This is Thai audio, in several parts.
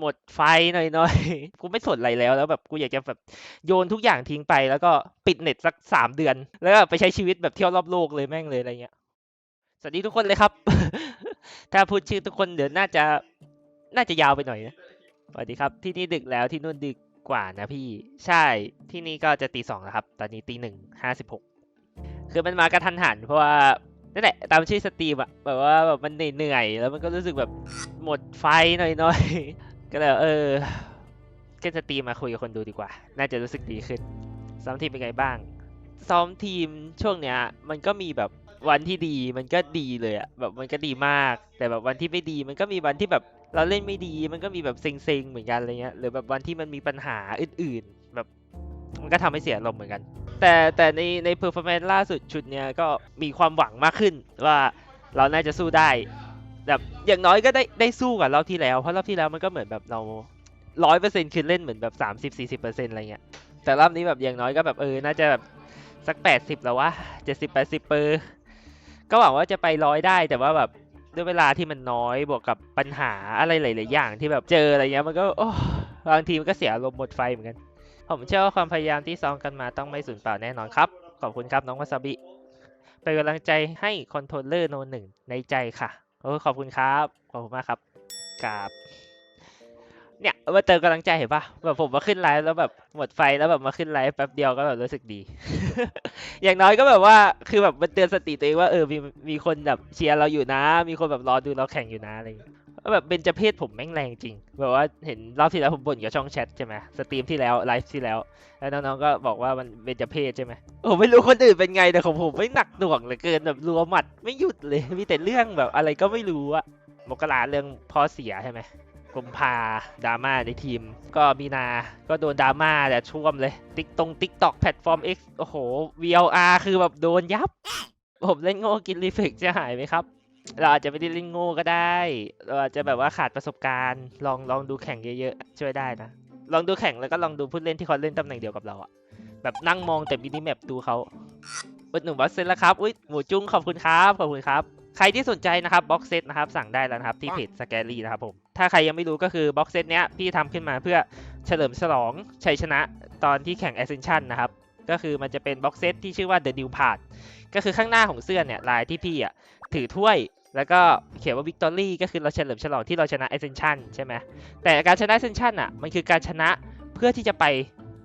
หมดไฟหน่อยๆ กูไม่สนอะไรแล้ว แล้วแบบกูอยากจะแบบโยนทุกอย่างทิ้งไป แล้วก็ปิดเน็ตสักสามเดือน แล้วก็ไปใช้ชีวิตแบบเที่ยวรอบโลกเลยแม่งเลยอะไรเงี้ย สวัสดีทุกคนเลยครับ ถ้าพูดชื่อทุกคนเดี๋ยวน่าจะน่าจะยาวไปหน่อยนะ สวัสดีครับ ที่นี่ดึกแล้วที่นู่นดึกกว่านะพี่ ใช่ ที่นี่ก็จะตีสองแล้วครับ ตอนนี้ตีหนึ่งห้าสิบหกคือมันมากระทันหัน เพราะว่านั่นแหละตามชื่อสตรีมอะแบบว่าแบบมันเหนื่อยๆแล้วมันก็รู้สึกแบบหมดไฟหน่อยๆ ก็เลยเออก็สตีมาคุยกับคนดูดีกว่า น่าจะรู้สึกดีขึ้น ซ้อมทีมเป็นไงบ้าง ซ้อมทีมช่วงเนี้ย มันก็มีแบบวันที่ดีมันก็ดีเลยอะแบบมันก็ดีมาก แต่แบบวันที่ไม่ดีมันก็มีวันที่แบบเราเล่นไม่ดี มันก็มีแบบเซ็งๆเหมือนกันอะไรเงี้ย หรือแบบวันที่มันมีปัญหาอื่น ๆ แบบมันก็ทำให้เสียอารมณ์เหมือนกัน แต่แต่ในในเพอร์ฟอร์แมนซ์ล่าสุดชุดเนี้ยก็มีความหวังมากขึ้นว่าเราน่าจะสู้ได้ แบบอย่างน้อยก็ได้ได้สู้กับรอบที่แล้ว เพราะรอบที่แล้วมันก็เหมือนแบบเราร้อยเปอร์เซ็นต์คือเล่นเหมือนแบบสามสิบสี่สิบเปอร์เซ็นต์อะไรเงี้ยแต่รอบนี้แบบอย่างน้อยก็แบบเออน่าจะแบบสักแปดสิบแล้ววะเจ็ดสิบแปดสิบเปอร์ก็หวังว่าจะไปร้อยได้แต่ว่าแบบด้วยเวลาที่มันน้อยบวกกับปัญหาอะไรหลาย ๆ อย่างที่แบบเจออะไรเงี้ยมันก็โอ้บางทีมันก็เสียอารมหมดไฟเหมือนกัน ผมเชื่อว่าความพยายามที่ซ้อมกันมาต้องไม่สูญเปล่าแน่นอนครับ ขอบคุณครับน้องวาซาบิเป็นกำลังใจให้คอนโทรลเลอร์โนหนึ่งในใจค่ะ โอ้ขอบคุณครับ ขอบคุณมากครับกราบเนี่ยมาเติมกำลังใจเห็นปะแบบผมมาขึ้นไลฟ์แล้วแบบหมดไฟแล้วแบบมาขึ้นไลฟ์แป๊บเดียวก็แบบรู้สึกดี อย่างน้อยก็แบบว่าคือแบบมันเตือนสติตัวเองว่าเออมีมีคนแบบเชียร์เราอยู่นะ มีคนแบบรอดูเราแข่งอยู่นะอะไรอย่างเงี้ย แล้วแบบเบนจเพศผมแม่งแรงจริง แบบว่าเห็นรอบที่แล้วผมบ่นกับช่องแชทใช่ไหมสตรีมที่แล้วไลฟ์ที่แล้ว แล้วน้องๆก็บอกว่ามันเบนจเพศใช่ไหมผมไม่รู้คนอื่นเป็นไงแต่ของผมไม่หนักหน่วงเหลือเกินแบบรัวหมัดไม่หยุดเลยมีแต่เรื่องแบบอะไรก็ไม่รู้อะมกราเรื่องพ่อเสียใช่ไหมกุมภาดราม่าในทีม ก็มีนา ก็โดนดราม่าแต่ช่วมเลย ติ๊กตรงติ๊กตอกแพลตฟอร์ม X โอ้โห VLR คือแบบโดนยับ ผมเล่นโง่กินรีเฟกจะหายไหมครับ เราอาจจะไม่ได้เล่นโง่ก็ได้ เราอาจจะแบบว่าขาดประสบการณ์ ลองลองดูแข่งเยอะๆ ช่วยได้นะ ลองดูแข่งแล้วก็ลองดูผู้เล่นที่เขาเล่นตำแหน่งเดียวกับเราอะแบบนั่งมองแต่มินิแมปดูเขาอุดหนุนบ็อกเซตแล้วครับ อุ้ยหมูจุ้งขอบคุณครับ ขอบคุณครับ ใครที่สนใจนะครับบ็อกเซตนะครับสั่งได้แล้วนะครับที่เพจสแกลี่นะครับผม ถ้าใครยังไม่รู้ก็คือบ็อกเซตเนี้ยพี่ทำขึ้นมาเพื่อเฉลิมฉลองชัยชนะตอนที่แข่ง Ascension นะครับ ก็คือมันจะเป็นบ็อกเซตที่ชื่อว่า The New Path ก็คือข้างหน้าของเสื้อเนี่ยลายที่พี่อะถือถ้วย แล้วก็เขียนว่า Victory ก็คือเราเฉลิมฉลองที่เราชนะ Ascension ใช่ไหมแต่การชนะ Ascension อะมันคือการชนะเพื่อที่จะไป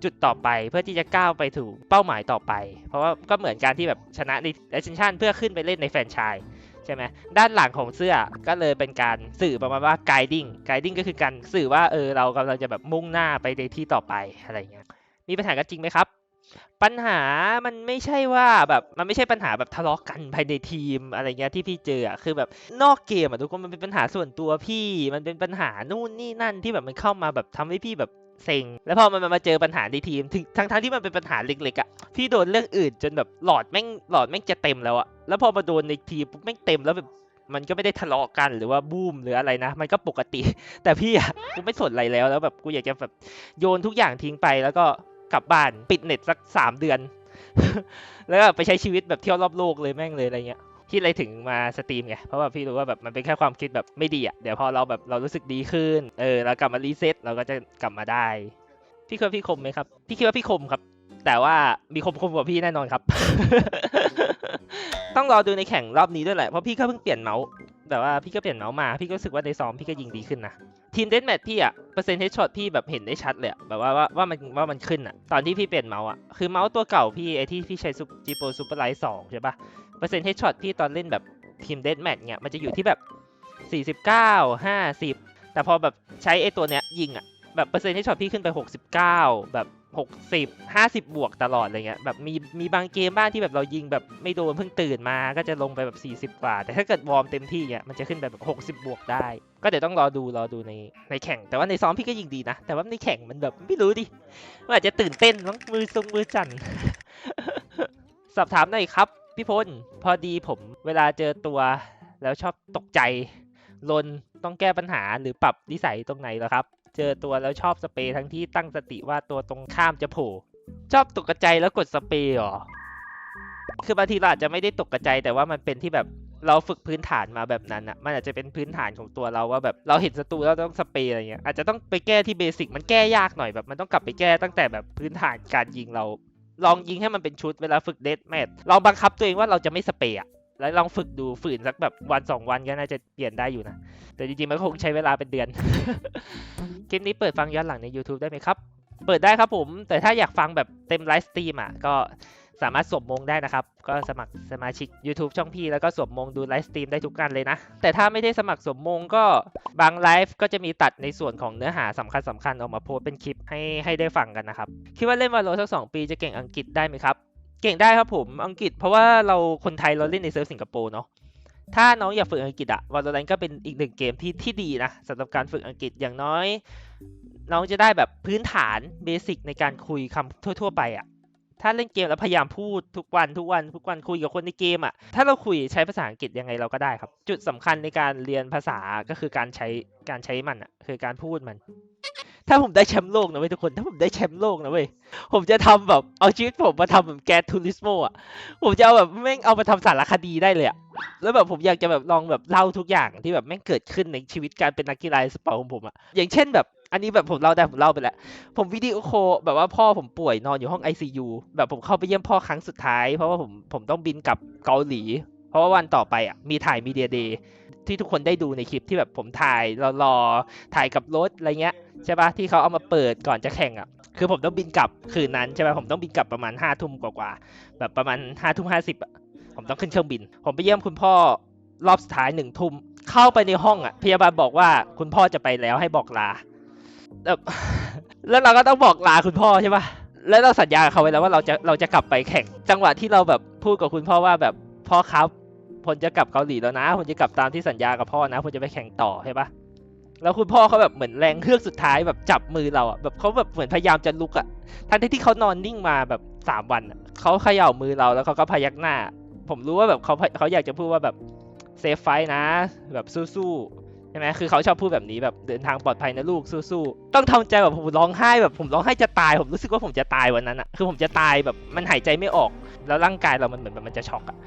จุดต่อไปเพื่อที่จะก้าวไปถูกเป้าหมายต่อไป เพราะว่าก็เหมือนการที่แบบชนะใน Ascension เพื่อขึ้นไปเล่นในแฟนชส์ใช่ไหมด้านหลังของเสื้อก็เลยเป็นการสื่อประมาณว่า guiding guiding ก็คือการสื่อว่าเออเรากำลังจะแบบมุ่งหน้าไปในที่ต่อไปอะไรเงี้ยมีปัญหากันจริงไหมครับ ปัญหามันไม่ใช่ว่าแบบมันไม่ใช่ปัญหาแบบทะเลาะกันภายในทีมอะไรเงี้ยที่พี่เจออะคือแบบนอกเกมอะทุกคนมันเป็นปัญหาส่วนตัวพี่ มันเป็นปัญหานู่นนี่นั่นที่แบบมันเข้ามาแบบทำให้พี่แบบเซ็งแล้วพอมันมาเจอปัญหาในทีมถึงทั้งทั้งที่มันเป็นปัญหาเล็กๆอะพี่โดนเรื่องอื่นจนแบบหลอดแม่งหลอดแม่งจะเต็มแล้วอะแล้วพอมาโดนในทีมปุ๊บแม่งเต็มแล้วแบบมันก็ไม่ได้ทะเลาะกันหรือว่าบูมหรืออะไรนะ มันก็ปกติ แต่พี่อะกูไม่สนอะไรแล้วแล้วแบบกูอยากจะแบบโยนทุกอย่างทิ้งไปแล้วก็ กลับบ้านปิดเน็ตสักสามเดือน แล้วก็ไปใช้ชีวิตแบบเที่ยวรอบโลกเลยแม่งเลยอะไรเงี้ยที่เลยถึงมาสตรีมไง เพราะว่าพี่รู้ว่าแบบมันเป็นแค่ความคิดแบบไม่ดีอะ เดี๋ยวพอเราแบบเรารู้สึกดีขึ้น เออเรากลับมารีเซ็ตเราก็จะกลับมาได้ พี่คิดว่าพี่คมไหมครับ พี่คิดว่าพี่คมครับ แต่ว่ามีคมคมกว่าพี่แน่นอนครับ ต้องรอดูในแข่งรอบนี้ด้วยแหละ เพราะพี่ก็เพิ่งเปลี่ยนเมาส์ แต่ว่าพี่ก็เปลี่ยนเมาส์มา พี่ก็รู้สึกว่าในซ้อมพี่ก็ยิงดีขึ้นนะ ทีมเดนแมทพี่อะเปอร์เซ็นต์เฮดช็อตพี่แบบเห็นได้ชัดเลยอะแบบว่าว่าว่ามันว่ามันขึ้นอะตอนที่พี่เปลี่ยนเมาส์อะคือเมาส์ตัวเก่าพี่ไอที่พี่ใช้ซูจีโปซูเปอร์ไลท์สองใช่ปะเปอร์เซ็นต์เฮดช็อตพี่ตอนเล่นแบบทีมเดนแมทเนี่ยมันจะอยู่ที่แบบ 49 50 แต่พอแบบใช้ไอตัวเนี้ยยิงอะแบบเปอร์เซ็นต์เฮดช็อตพี่ขึ้นไป 69 แบบ 60 50บวกตลอดอะไรเงี้ยแบบมีมีบางเกมบ้างที่แบบเรายิงแบบไม่โดนเพิ่งตื่นมาก็จะลงไปแบบ40กว่า แต่ถ้าเกิดวอร์มเต็มที่เนี่ยมันจะขึ้นไปแบบ60บวกได้ ก็เดี๋ยวต้องรอดูรอดูในในแข่ง แต่ว่าในซ้อมพี่ก็ยิงดีนะ แต่ว่าในแข่งมันแบบไม่รู้ดิมันอาจจะตื่นเต้นมั้งมือทรงมือจันสอบถามหน่อยครับพี่พลพอดีผมเวลาเจอตัวแล้วชอบตกใจลนต้องแก้ปัญหาหรือปรับนิสัยตรงไหนหรอครับ เจอตัวแล้วชอบสเปรย์ทั้งที่ตั้งสติว่าตัวตรงข้ามจะโผล่ชอบตกใจแล้วกดสเปรย์เหรอ คือบางทีเราอาจจะไม่ได้ตกใจแต่ว่ามันเป็นที่แบบเราฝึกพื้นฐานมาแบบนั้นอะมันอาจจะเป็นพื้นฐานของตัวเราว่าแบบเราเห็นศัตรูแล้วต้องสเปรย์อะไรเงี้ย อาจจะต้องไปแก้ที่เบสิกมันแก้ยากหน่อยแบบมันต้องกลับไปแก้ตั้งแต่แบบพื้นฐานการยิงเรา ลองยิงให้มันเป็นชุดเวลาฝึกเดทแมทลองบังคับตัวเองว่าเราจะไม่สเปรย์ แล้วลองฝึกดูฝืนสักแบบวันสองวันก็น่าจะเปลี่ยนได้อยู่นะ แต่จริงๆมันคงใช้เวลาเป็นเดือน คลิปนี้เปิดฟังย้อนหลังใน YouTube ได้ไหมครับ เปิดได้ครับผม แต่ถ้าอยากฟังแบบเต็มไลฟ์สตรีมอะก็สามารถสวมมงได้นะครับ ก็สมัครสมาชิก YouTube ช่องพี่ แล้วก็สวมมงดูไลฟ์สตรีมได้ทุกกันเลยนะ แต่ถ้าไม่ได้สมัครสวมมงก็บางไลฟ์ก็จะมีตัดในส่วนของเนื้อหาสำคัญสคัญๆออกมาโพสเป็นคลิปให้ให้ได้ฟังกันนะครับ คิดว่าเล่นวาโลสักสองปีจะเก่งอังกฤษได้ไหมครับ เก่งได้ครับผมอังกฤษเพราะว่าเราคนไทยเราเล่นในเซิร์ฟสิงคโปร์เนาะถ้าน้องอยากฝึกอังกฤษอะ Valorant ก็เป็นอีกหนึ่งเกมที่ที่ดีนะสำหรับการฝึกอังกฤษอย่างน้อย น้องจะได้แบบพื้นฐานเบสิกในการคุยคำทั่ว ๆ ไปอะถ้าเล่นเกมแล้วพยายามพูดทุกวันทุกวันทุกวันคุยกับคนในเกมอะถ้าเราคุยใช้ภาษาอังกฤษยังไงเราก็ได้ครับ จุดสำคัญในการเรียนภาษาก็คือการใช้การใช้มันอะคือการพูดมัน ถ้าผมได้แชมป์โลกนะเว้ยทุกคน ถ้าผมได้แชมป์โลกนะเว้ย ผมจะทำแบบเอาชีวิตผมมาทำแบบแกทูริสโมอะ ผมจะเอาแบบแม่งเอามาทำสารคดีได้เลยอะ แล้วแบบผมอยากจะแบบลองแบบเล่าทุกอย่างที่แบบแม่งเกิดขึ้นในชีวิตการเป็นนักกีฬาสปอร์ตของผมอะ อย่างเช่นแบบอันนี้แบบผมเล่าได้ผมเล่าไปแล้ว ผมวิดีโอคแบบว่าพ่อผมป่วยนอนอยู่ห้อง ICU แบบผมเข้าไปเยี่ยมพ่อครั้งสุดท้าย เพราะว่าผมผมต้องบินกลับเกาหลี เพราะว่าวันต่อไปอะมีถ่ายมีเดียเดย์ ที่ทุกคนได้ดูในคลิปที่แบบผมถ่ายรอรอถ่ายกับรถอะไรเงี้ยใช่ปะที่เขาเอามาเปิดก่อนจะแข่งอะคือผมต้องบินกลับคืนนั้นใช่ปะผมต้องบินกลับประมาณห้าทุ่มกว่าๆแบบประมาณห้าทุ่มห้าสิบอะผมต้องขึ้นเครื่องบิน ผมไปเยี่ยมคุณพ่อรอบสุดท้ายหนึ่งทุ่มเข้าไปในห้องอะ พยาบาลบอกว่าคุณพ่อจะไปแล้วให้บอกลาแบบแล้วเราก็ต้องบอกลาคุณพ่อใช่ปะแล้วเราสัญญาเขาไว้แล้วว่าเราจะเราจะกลับไปแข่ง จังหวะที่เราแบบพูดกับคุณพ่อว่าแบบพ่อครับ ผมจะกลับเกาหลีแล้วนะผมจะกลับตามที่สัญญากับพ่อนะผมจะไปแข่งต่อใช่ปะแล้วคุณพ่อเขาแบบเหมือนแรงเฮือกสุดท้ายแบบจับมือเราอะแบบเขาแบบเหมือนพยายามจะลุกอะทั้งที่เขานอนนิ่งมาแบบสามวันเขาเขย่ามือเราแล้วเขาก็พยักหน้า ผมรู้ว่าแบบเขาเขาอยากจะพูดว่าแบบเซฟไฟนะ แบบสู้ๆใช่ไหมคือเขาชอบพูดแบบนี้แบบเดินทางปลอดภัยนะลูกสู้ๆต้องทำใจแบบผมร้องไห้แบบผมร้องไห้จะตาย ผมรู้สึกว่าผมจะตายวันนั้นอะคือผมจะตายแบบมันหายใจไม่ออก แล้วร่างกายเรามันเหมือนแบบมันจะช็อกอะ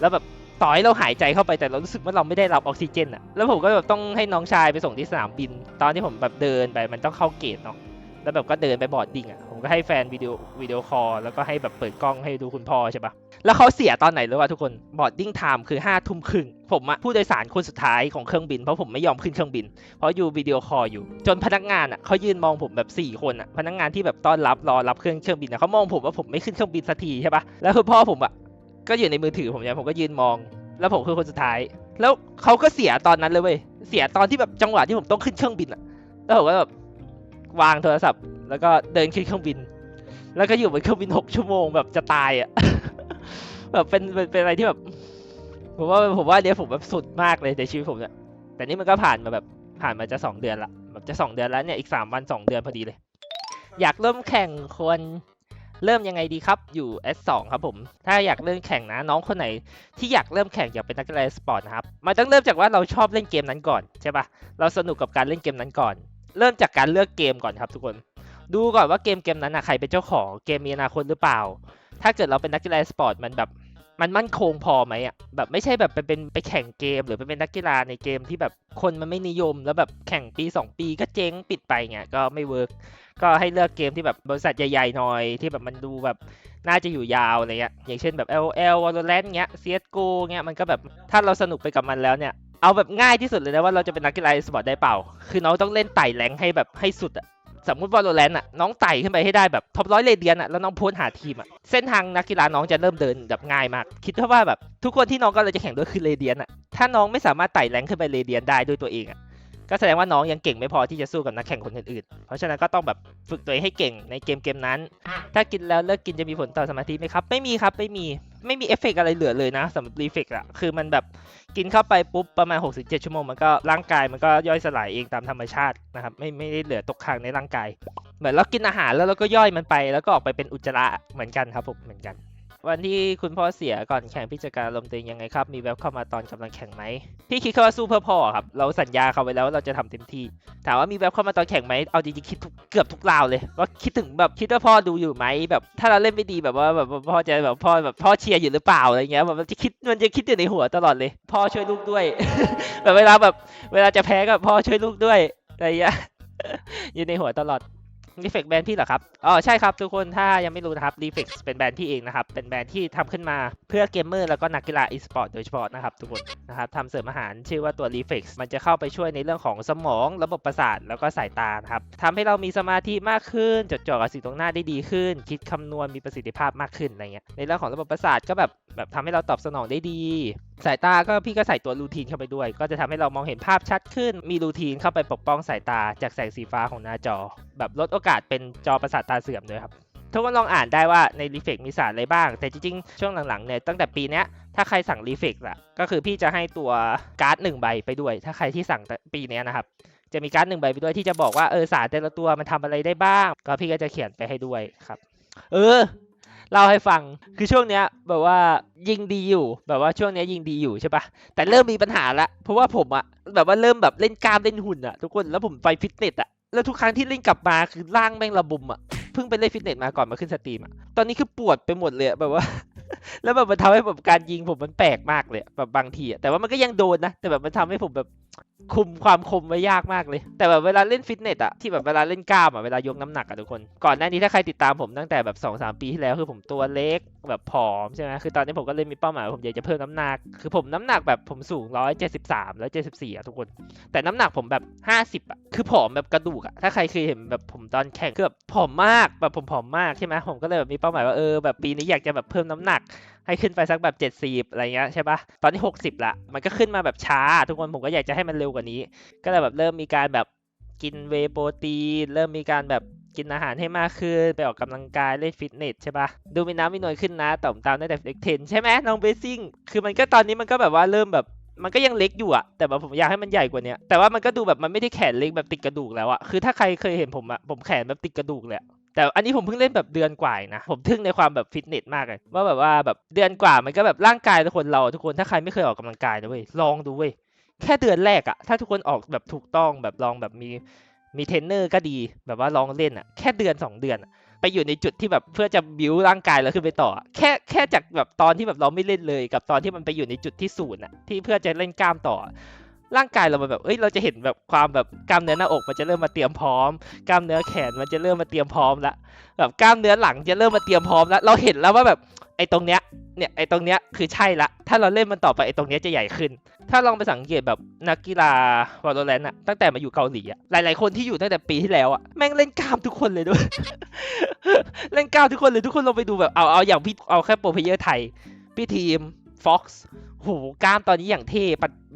แล้วแบบ ต่อให้เราหายใจเข้าไปแต่เรารู้สึกว่าเราไม่ได้รับออกซิเจนอะแล้วผมก็แบบต้องให้น้องชายไปส่งที่สนามบิน ตอนที่ผมแบบเดินไปมันต้องเข้าเกตเนาะแล้วแบบก็เดินไปบอร์ดดิ้งอะผมก็ให้แฟนวิดีโอวิดีโอคอลแล้วก็ให้แบบเปิดกล้องให้ดูคุณพ่อใช่ปะแล้วเขาเสียตอนไหนรู้ป่ะทุกคนบอร์ดดิ้งไทม์คือห้าทุ่มครึ่งผมอะผู้โดยสารคนสุดท้ายของเครื่องบินเพราะผมไม่ยอมขึ้นเครื่องบิน เพราะอยู่วิดีโอคอลอยู่ จนพนักงานอะเขายืนมองผมแบบสี่คนอะพนักงานที่แบบต้อนรับรอรับเครื่องเครื่องบินอะเขามองผมว่าผมไม่ขึ้นเครื่องบินสักทีใช่ปะแล้วคือพ่อผมอะ ก็อยู่ในมือถือผมเนี่ยผมก็ยืนมอง แล้วผมคือคนสุดท้าย แล้วเขาก็เสียตอนนั้นเลยเว้ยเสียตอนที่แบบจังหวะที่ผมต้องขึ้นเครื่องบินอะแล้วผมก็แบบวางโทรศัพท์ แล้วก็เดินขึ้นเครื่องบิน แล้วก็อยู่บนเครื่องบินหกชั่วโมงแบบจะตายอะแบบเป็นเป็นเป็นอะไรที่แบบ ผมว่าผมว่าเนี้ยผมแบบสุดมากเลยในชีวิตผมเนี่ยแต่นี่มันก็ผ่านมาแบบผ่านมาจะสองเดือนละแบบจะสองเดือนแล้วเนี่ยอีกสามวันสองเดือนพอดีเลย อยากเริ่มแข่งควร เริ่มยังไงดีครับอยู่ S2 ครับผม ถ้าอยากเริ่มแข่งนะน้องคนไหนที่อยากเริ่มแข่งอยากเป็นนักกีฬาสปอร์ตนะครับมันต้องเริ่มจากว่าเราชอบเล่นเกมนั้นก่อนใช่ปะเราสนุกกับการเล่นเกมนั้นก่อน เริ่มจากการเลือกเกมก่อนครับทุกคน ดูก่อนว่าเกมเกมนั้นนะใครเป็นเจ้าของเกมมีอนาคตหรือเปล่า ถ้าเกิดเราเป็นนักกีฬาสปอร์ตมันแบบ มันมั่นคงพอไหมอะแบบไม่ใช่แบบไปเป็นไปแข่งเกม หรือไปเป็นนักกีฬาในเกมที่แบบคนมันไม่นิยม แล้วแบบแข่งปี 2 ปีก็เจ๊งปิดไปเงี้ยก็ไม่เวิร์กก็ให้เลือกเกมที่แบบบริษัทใหญ่ๆหน่อยที่แบบมันดูแบบน่าจะอยู่ยาวอะไรเงี้ยอย่างเช่นแบบ LOL Valorant เงี้ย CSGO เงี้ยมันก็แบบถ้าเราสนุกไปกับมันแล้วเนี่ยเอาแบบง่ายที่สุดเลยนะว่าเราจะเป็นนักกีฬาสปอร์ตได้เปล่า คือน้องต้องเล่นไต่แรงให้แบบให้สุดอะ สมมติวอลแลนอะน้องไต่ขึ้นไปให้ได้แบบท็อปร้อยเลเดียนอะแล้วน้องพ้นหาทีมอะเส้นทางนักกีฬาน้องจะเริ่มเดินแบบง่ายมาก คิดว่าแบบทุกคนที่น้องก็เลยจะแข่งด้วยคือเลเดียนอะถ้าน้องไม่สามารถไต่แรงขึ้นไปเลเดียนได้ด้วยตัวเองอะ ก็แสดงว่าน้องยังเก่งไม่พอที่จะสู้กับนักแข่งคนอื่นๆ เพราะฉะนั้นก็ต้องแบบฝึกตัวเองให้เก่งในเกมเกมนั้น ถ้ากินแล้วเลิกกินจะมีผลต่อสมาธิไหมครับ ไม่มีครับ ไม่มี ไม่มีเอฟเฟกต์อะไรเหลือเลยนะสำหรับรีเฟกอะคือมันแบบกินเข้าไปปุ๊บประมาณ 6-7 ชั่วโมงมันก็ร่างกายมันก็ย่อยสลายเองตามธรรมชาตินะครับ ไม่ไม่ได้เหลือตกค้างในร่างกาย เหมือนเรากินอาหารแล้วเราก็ย่อยมันไป แล้วก็ออกไปเป็นอุจจาระเหมือนกันครับผมเหมือนกัน วันที่คุณพ่อเสียก่อนแข่งพี่จัดการอารมตัวเองยังไงครับ มีแวบเข้ามาตอนกำลังแข่งไหมพี่คิดแค่ว่าสู้เพื่อพ่อครับ เราสัญญาเขาไว้แล้วว่าเราจะทำเต็มที่ ถามว่ามีแวบเข้ามาตอนแข่งไหมเอาจริงๆคิดเกือบทุกราวเลย ว่าคิดถึงแบบคิดว่าพ่อดูอยู่ไหมแบบถ้าเราเล่นไม่ดีแบบว่าแบบพ่อจะแบบพ่อแบบพ่อเชียร์อยู่หรือเปล่าอะไรเงี้ยแบบมันจะคิดมันจะคิดอยู่ในหัวตลอดเลย พ่อช่วยลูกด้วย แบบเวลาแบบเวลาจะแพ้ก็พ่อช่วยลูกด้วยอะไรเงี้ยอยู่ในหัวตลอด รีเฟกแบรนด์พี่เหรอครับ อ๋อ ใช่ครับ ทุกคนถ้ายังไม่รู้นะครับรีเฟกเป็นแบรนด์พี่เองนะครับ เป็นแบรนด์ที่ทำขึ้นมาเพื่อเกมเมอร์แล้วก็นักกีฬาอีสปอร์ตโดยเฉพาะนะครับทุกคนนะครับทำเสริมอาหารชื่อว่าตัว r e f l e x มันจะเข้าไปช่วยในเรื่องของสมอง ระบบประสาทแล้วก็สายตานะครับทำให้เรามีสมาธิมากขึ้นจดจ่อกับสิ่งตรงหน้าได้ดีขึ้น คิดคำนวณมีประสิทธิภาพมากขึ้นอะไรเงี้ยในเรื่องของระบบประสาทก็แบบแบบทำให้เราตอบสนองได้ดี สายตาก็พี่ก็ใส่ตัวรูทีนเข้าไปด้วย ก็จะทำให้เรามองเห็นภาพชัดขึ้น มีรูทีนเข้าไปปกป้องสายตาจากแสงสีฟ้าของหน้าจอ แบบลดโอกาสเป็นจอประสาทตาเสื่อมด้วยครับทุกคนลองอ่านได้ว่าในรีเฟกมีสารอะไรบ้าง แต่จริงๆ ช่วงหลังๆเนี่ยตั้งแต่ปีนี้ถ้าใครสั่งรีเฟกอะก็คือพี่จะให้ตัวการ์ดหนึ่งใบไปด้วย ถ้าใครที่สั่งปีนี้นะครับ จะมีการ์ดหนึ่งใบไปด้วยที่จะบอกว่าเออสารแต่ละตัวมันทำอะไรได้บ้าง ก็พี่ก็จะเขียนไปให้ด้วยครับ เออ เล่าให้ฟังคือช่วงเนี้ยแบบว่ายิงดีอยู่ แบบว่าช่วงเนี้ยยิงดีอยู่ใช่ปะแต่เริ่มมีปัญหาละเพราะว่าผมอะแบบว่าเริ่มแบบเล่นกล้ามเล่นหุ่นอะทุกคนแล้วผมไปฟิตเนสอะแล้วทุกครั้งที่เล่นกลับมาคือร่างแม่งระบุมอะเพิ่งไปเล่นฟิตเนสมาก่อนมาขึ้นสตรีมอะตอนนี้คือปวดไปหมดเลยอะแบบว่า แล้วแบบมันทำให้แบบการยิงผมมันแปลกมากเลยอะแบบบางทีอะแต่ว่ามันก็ยังโดนนะแต่แบบมันทำให้ผมแบบ คุมความคมไว้ยากมากเลย แต่แบบเวลาเล่นฟิตเนสอะที่แบบเวลาเล่นกล้ามอะเวลายกน้ำหนักอะทุกคน ก่อนหน้านี้ถ้าใครติดตามผมตั้งแต่แบบ2อสปีที่แล้วคือผมตัวเล็กแบบผอมใช่ไหมคือตอนนี้ผมก็เลยมีเป้าหมายผมอยากจะเพิ่มน้ำหนัก คือผมน้ำหนักแบบผมสูงร้อยเจ็ดสิบสามแล้วเจ็ดสิบสี่อะทุกคน แต่น้ำหนักผมแบบห้าสิบอะคือผอมแบบกระดูกอะถ้าใครเคยเห็นแบบผมตอนแข่งคือแบบผอมมากแบบผมผอมมากใช่ไหมผมก็เลยแบบมีเป้าหมายว่าเออแบบปีนี้อยากจะแบบเพิ่มน้ำหนัก ให้ขึ้นไปสักแบบ 70 อะไรเงี้ยใช่ปะตอนนี้ 60 ละ มันก็ขึ้นมาแบบช้า ทุกคนผมก็อยากจะให้มันเร็วกว่านี้ ก็เลยแบบเริ่มมีการแบบกินเวโปรตีนเริ่มมีการแบบกินอาหารให้มากขึ้น ไปออกกำลังกายเล่นฟิตเนสใช่ปะดูมีน้ำมีนวลขึ้นนะต่อมตามตั้แต่เด็กเทนใช่ไหมน้องเบสซิ่งคือมันก็ตอนนี้มันก็แบบว่าเริ่มแบบมันก็ยังเล็กอยู่อะแต่แบบผมอยากให้มันใหญ่กว่านี้แต่ว่ามันก็ดูแบบมันไม่ได้แขนเล็กแบบติดกระดูกแล้วอะคือถ้าใครเคยเห็นผมอะผมแขนแบบติดกระดูกเลย แต่อันนี้ผมเพิ่งเล่นแบบเดือนกว่าเองนะ ผมทึ่งในความแบบฟิตเนสมากเลยว่าแบบว่าแบบเดือนกว่ามันก็แบบร่างกายทุกคนเราทุกคนถ้าใครไม่เคยออกกำลังกายนะเว้ยลองดูเว้ยแค่เดือนแรกอะถ้าทุกคนออกแบบถูกต้องแบบลองแบบมีมีเทรนเนอร์ก็ดีแบบว่าลองเล่นอะแค่เดือนสองเดือนไปอยู่ในจุดที่แบบเพื่อจะบิวร่างกายแล้วขึ้นไปต่อ แค่แค่จากแบบตอนที่แบบเราไม่เล่นเลย กับตอนที่มันไปอยู่ในจุดที่ศูนย์อะที่เพื่อจะเล่นกล้ามต่อ ร่างกายเรามันแบบ เอ้ย เราจะเห็นแบบความแบบกล้ามเนื้อหน้าอกมันจะเริ่มมาเตรียมพร้อม กล้ามเนื้อแขนมันจะเริ่มมาเตรียมพร้อมละ แบบกล้ามเนื้อหลังจะเริ่มมาเตรียมพร้อมแล้วเราเห็นแล้วว่าแบบไอ้ตรงเนี้ย เนี่ย ไอ้ตรงเนี้ยคือใช่ละ ถ้าเราเล่นมันต่อไปไอ้ตรงเนี้ยจะใหญ่ขึ้น ถ้าลองไปสังเกตแบบนักกีฬาวอลเลนอะตั้งแต่มาอยู่เกาหลีอะหลาย ๆ คนที่อยู่ตั้งแต่ปีที่แล้วอะแม่งเล่นกล้ามทุกคนเลยด้วย เล่นกล้ามทุกคนเลยทุกคนลองไปดูแบบเอาเอาอย่างพี่เอาแค่โปรเพเยอร์ไทยพี่ทีม ฟ็อกซ์โหกล้ามตอนนี้อย่างเท่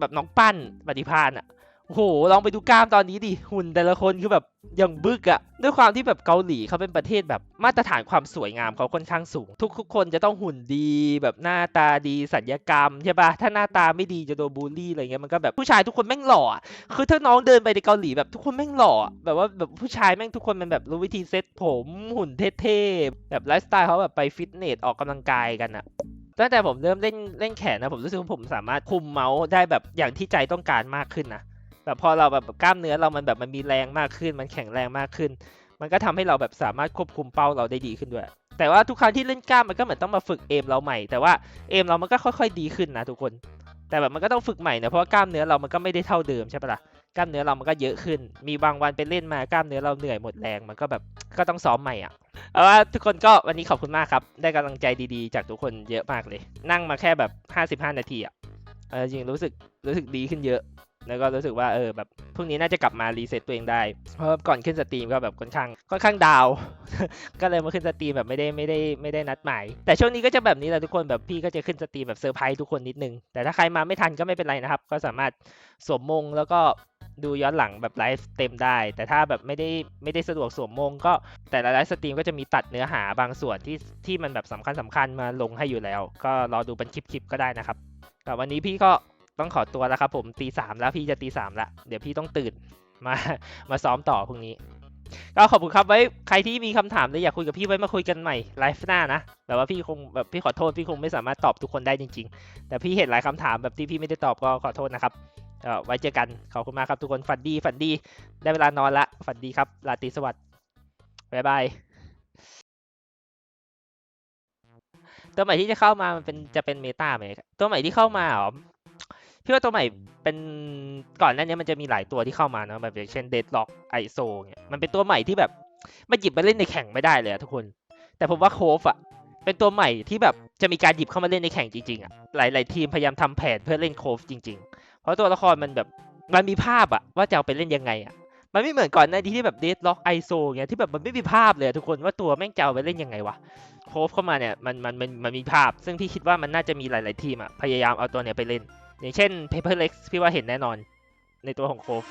แบบน้องปั้นปฏิพานอะโอ้โหลองไปดูกล้ามตอนนี้ดิหุ่นแต่ละคนคือแบบอย่างบึกอะด้วยความที่แบบเกาหลีเขาเป็นประเทศแบบมาตรฐานความสวยงามเขาค่อนข้างสูง ทุกๆคนจะต้องหุ่นดี แบบหน้าตาดีสัญญกรรมใช่ปะถ้าหน้าตาไม่ดีจะโดนบูลลี่อะไรเงี้ยมันก็แบบผู้ชายทุกคนแม่งหล่อคือถ้าน้องเดินไปในเกาหลีแบบทุกคนแม่งหล่อแบบว่าแบบผู้ชายแม่งทุกคนมันแบบรู้วิธีเซ็ตผมหุ่นเท่ๆแบบไลฟ์สไตล์เขาแบบไปฟิตเนสออกกำลังกายกันอะ ตั้งแต่ผมเริ่มเล่นเล่นแขนนะผมรู้สึกว่าผมสามารถคุมเมาส์ได้แบบอย่างที่ใจต้องการมากขึ้นนะแบบพอเราแบบกล้ามเนื้อเรามันแบบมันมีแรงมากขึ้น มันแข็งแรงมากขึ้น มันก็ทำให้เราแบบสามารถควบคุมเป้าเราได้ดีขึ้นด้วย แต่ว่าทุกครั้งที่เล่นกล้ามมันก็เหมือนต้องมาฝึกเอมเราใหม่ แต่ว่าเอมเรามันก็ค่อย ๆ ดีขึ้นนะทุกคน แต่แบบมันก็ต้องฝึกใหม่นะเพราะว่ากล้ามเนื้อเรามันก็ไม่ได้เท่าเดิมใช่ปะล่ะ กล้ามเนื้อเรามันก็เยอะขึ้น มีบางวันไปเล่นมากล้ามเนื้อเราเหนื่อยหมดแรง มันก็แบบก็ต้องซ้อมใหม่อะเอาว่าทุกคนก็วันนี้ขอบคุณมากครับ ได้กำลังใจดีๆ จากทุกคนเยอะมากเลย นั่งมาแค่แบบ 55 นาทีอะจริงรู้สึกรู้สึกดีขึ้นเยอะ แล้วก็รู้สึกว่าเออแบบพรุ่งนี้น่าจะกลับมารีเซ็ตตัวเองได้ เพราะว่าก่อนขึ้นสตรีมก็แบบค่อนข้างค่อนข้างดาวน์ก็เลยมาขึ้นสตรีมแบบไม่ได้ไม่ได้ไม่ได้นัดหมายแต่ช่วงนี้ก็จะแบบนี้แหละทุกคนแบบพี่ก็จะขึ้นสตรีมแบบเซอร์ไพรส์ทุกคนนิดนึง แต่ถ้าใครมาไม่ทันก็ไม่เป็นไรนะครับ ก็สามารถสวมมงแล้วก็ดูย้อนหลังแบบไลฟ์เต็มได้ แต่ถ้าแบบไม่ได้ไม่ได้สะดวกสวมมงก็แต่ละไลฟ์สตรีมก็จะมีตัดเนื้อหาบางส่วนที่ที่มันแบบสำคัญสำคัญมาลงให้อยู่แล้ว ก็รอดูเป็นคลิปๆก็ได้นะครับแต่วันนี้พี่ก็ ต้องขอตัวแล้วครับผมตีสามแล้วพี่จะตีสามละเดี๋ยวพี่ต้องตื่นมามาซ้อมต่อพรุ่งนี้ ก็ขอบคุณครับไว้ใครที่มีคำถามหรืออยากคุยกับพี่ไว้มาคุยกันใหม่ไลฟ์หน้านะแต่ว่าพี่คงแบบพี่ขอโทษพี่คงไม่สามารถตอบทุกคนได้จริง ๆ แต่พี่เห็นหลายคำถามแบบที่พี่ไม่ได้ตอบก็ขอโทษนะครับอ่อไว้เจอกันขอบคุณมากครับทุกคนฝันดีฝันดี ได้เวลานอนละฝันดีครับราตรีสวัสดิ์บ๊ายบายตัวใหม่ที่จะเข้ามามันเป็นจะเป็นเมตาไหมตัวใหม่ที่เข้ามาเหรอ พี่ว่าตัวใหม่เป็นก่อนหน้านี้มันจะมีหลายตัวที่เข้ามานะแบบอย่างเช่นเดดล็อกไอโซเนี่ยมันเป็นตัวใหม่ที่แบบมันหยิบมาเล่นในแข่งไม่ได้เลยทุกคน แต่ผมว่าโคฟอะเป็นตัวใหม่ที่แบบจะมีการหยิบเข้ามาเล่นในแข่งจริงๆอะหลาย ๆ ทีมพยายามทำแผนเพื่อเล่นโคฟจริง ๆ เพราะตัวละครมันแบบมันมีภาพอะว่าจะเอาไปเล่นยังไงอะมันไม่เหมือนก่อนหน้านี้ที่แบบเดดล็อกไอโซเงี้ยที่แบบมันไม่มีภาพเลยทุกคนว่าตัวแม่งจะเอาไปเล่นยังไงวะโคฟเข้ามาเนี่ยมันมันมันมันมีภาพ ซึ่งพี่คิดว่ามันน่าจะมีหลาย ๆ ทีมอะพยายามเอาตัวเนี้ยไปเล่น อย่างเช่น Paper Lex พี่ว่าเห็นแน่นอนในตัวของโคฟ